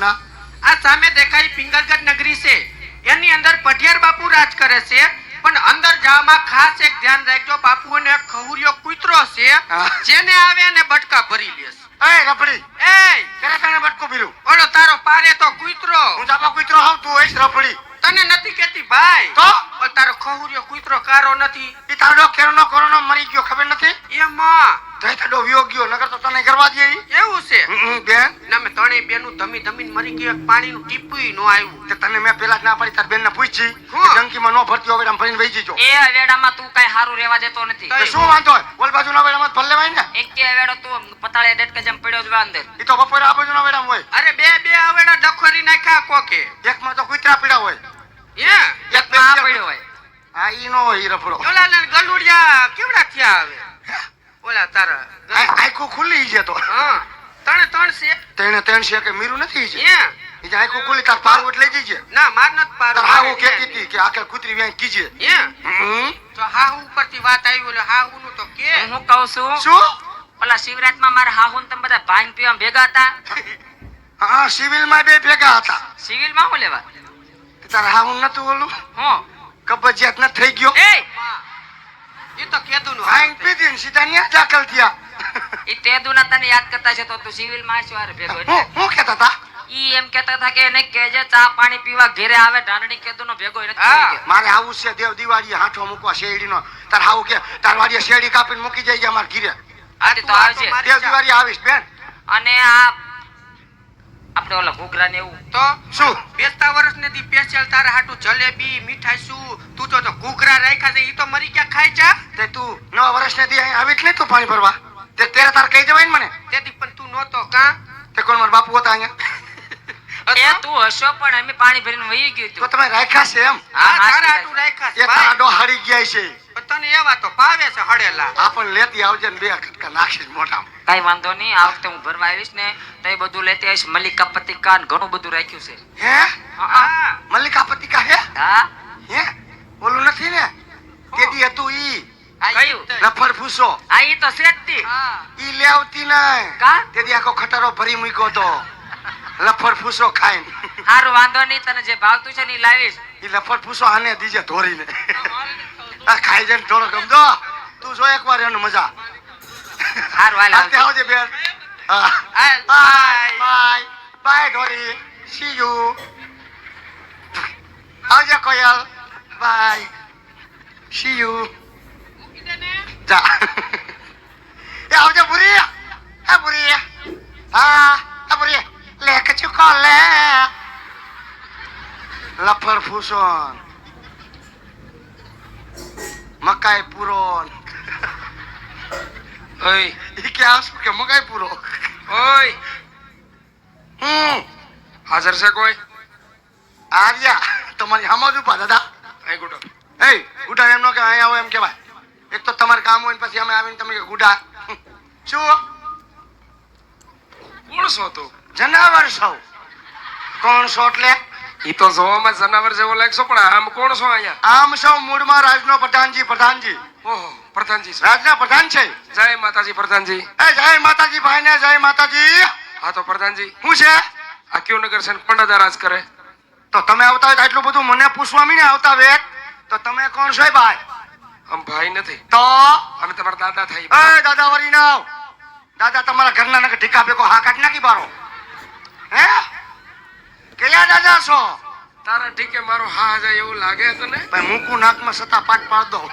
ઘરના આ સામે દેખાય પિંગલગઢ નગરી છે. એની અંદર પઢિયાર બાપુ રાજ કરે છે. પણ અંદર જવામાં ખાસ એક ધ્યાન રાખજો બાપુ અને ખહુરિયો કૂતરો છે. જેને આવે એને બટકા ભરી લેશે એ રફડી. એ કેને તને બટકો ભીરું ઓલો તારો પારે તો કૂતરો. હું જાપા કૂતરો હાવ તું એસ રફડી. તને નથી કેતી ભાઈ. તો? તારો ખહુરિયો કૂતરો કારો નથી. ઈ તારો કેરનો કોરોનો મરી ગયો ખબર નથી? એમાં તઈ તડો વિયો ગયો નગર તો તને કરવા દે એવું છે? હમ, હમ, બેન. ના મેં ત્રણેય બેનું ધમી ધમીને મરી ગયું એક પાણીનું ટીપુય નો આવ્યું. તે તને મેં પેલા જ ના પાડી તાર બેન ને પૂછી. હું? નો ભરતી હવે ભરીને વહી જજો. એ અવેડામાં તું કઈ હારું રહેવા દેતો નથી. તો- તો શું વાંધો ઓલ બાજુ ના વેડામાં ભર લેવાય ને. એક કે અવેડો તું પતાળે ડેટકે જેમ પડ્યો જ અંદર ઈ તો બપોરે આ બાજુ ના વેડામાં હોય. અરે બે બે હવેડા ડખોરી નાખ્યા કોકે? એકમાં તો કુતરા પીડા હોય. હે? એકમાં આ પડ્યો હોય. હા ઈ નો ઈ રફડો. ઓલા ગલુડિયા કેવડા થયા આવે ઓલા તારા આ- આંખો ખુલ્લી છે તો. હા ત્રણે ત્રણ છે. તેણે ત્રણ છે કે મીરું નથી છે? ખુલ્લી તાર જઈએ ના માર નત પાર તાર હાવું કહેતી હતી કે આખે કૂતરી વ્યાય કીજે. હે. તો હાહુ ઉપરથી વાત આવી ઓલે હાહુ નું તો કે. હું કહું છું? શું? ઓલા શિવરાજમાં મારા હાહુન તમે બધા ભાઈ પીવા ભેગા હતા? હા સિવિલમાં બે ભેગા હતા. સિવિલમાં હું લેવા? તાર હાવું નતું ઓલું? હું? કબજિયાત ન થઈ ગયો? એ! એ તો કેદુ નું આઈન પીધી ને સીધા ન્યા દાખલ થયા. એ તે દુના તને યાદ કરતા છે તો તું આવીશ વારે ભેગો હું હું કહેતા હતા ઈ એમ કહેતા હતા કે એને કેજે ચા પાણી પીવા ઘેરે આવે ઢાંડણી કેદુનો ભેગો એને. મારે આવું છે દેવ દિવાળી હાથો મૂકવા શેરડીનો. તાર હાવું કે તાર વાડીએ શેરડી કાપીને મૂકી જાય અમાર ઘીરે. આજે તો આવજે. દેવ દિવાળી આવીશ બેન. અને આ આપણે ઓલા ઘૂઘરા ને એવું. તો શું? બેસતા વર્ષ ને દી સ્પેશિયલ તારા હાટુ જલેબી મીઠાઈ શું? તું તો તો ઘૂઘરા રાખ્યા છે ઈ તો મરી ગયા ખાઈ જા તે તું નવા વર્ષને દી આવી એટલે તું પાણી ભરવા. તે તેરા તાર કહી જવાય ને મને. તેથી પણ તું નહોતો કા? તે કોણ મારા બાપુ હતા અહીંયા? એ તું હશો પણ અમે પાણી ભરીને વહી ગયું તો. તમે રાખ્યા છે એમ? હા હા, તારા હા, હાટુ રાખ્યા છે એ તાડો હળી ગયા છે. તને એવા તો ભાવે છે હળેલા. પણ લેતી આવજે ને બે કટકા નાખીશ મોઢામાં. કઈ વાંધો નહીં આ વખતે હું ભરવા આવીશ ને તો એ બધું લેતી આવીશ. મલ્લિકા પતિકા ને ઘણું બધું રાખ્યું છે. હે? મલ્લિકા પતિકા હે. હા? હે. ઓલું નથી ને? કેદી હતું ઈ? ફૂસો આ તો કા? તેદી આખો ખટારો ભરી મૂક્યો તો. લફર ફૂસો ખાઈને. સારું વાંધો નહીં તને જે ભાવતું છે ને લાવીશ. એ લફર ફૂસો આને દીજે ધોરીને. આ ખાઈ જઈને થોડો ગમતો તું જો એકવાર એનું મજા. હારું હાલ હાથે આવજો. બેન. હા. બાય. બાય. બાય ધોરી સી યુ આવજે કોયલ. બાય. સી યુ જા. એ આવજે બુરી. હે બુરી. હા એ બુરી. લે કચું કો લે? લફર ફૂસોન મકાઈ પૂરો ઓય. ઈ કે આવશું કે મકાઈ પૂરો. ઓય. હમ. હાજર છે કોઈ? આવ્યા તમારી હામાં જ ઊભા દાદા. અહીં ગુડો એ ગુડા એમ નો કે અહીંયા આવો એમ કહેવાય. એક તો તમારે કામ હોય ને પછી અમે આવીને તમે ગુડા શું કોણ છો તું? જનાવર સૌ કોણ છો એટલે? ઈ તો જોવામાં જનાવર જેવો લાગશો પણ આમ કોણ છો અહીંયા? આમ છો મૂળમાં રાજનો પ્રધાનજી પ્રધાનજી. ઓહો પ્રધાનજી રાજના પ્રધાન છે. જય માતાજી પ્રધાનજી એ જય માતાજી ભાઈ ને જય માતાજી. હા તો પ્રધાનજી શું છે? આ કયું નગર છે ને પંડાદા રાજ કરે? તો તમે આવતા હોય તો એટલું બધું મને પૂછવા મીને આવતા વેત તો તમે કોણ છો ભાઈ? આમ ભાઈ નથી. તો? અમે તમારા દાદા થઈ એ દાદા વરી નાવ. દાદા તમારા ઘરના નકે ઢીકા ભેગો હા કાઢી નાખી બારો. હે? કયા દાદા છો? તારા ઠીકે મારો હા જાય એવું લાગે તને? ભાઈ મૂકું નાકમાં સતા પાટ પાડ દો.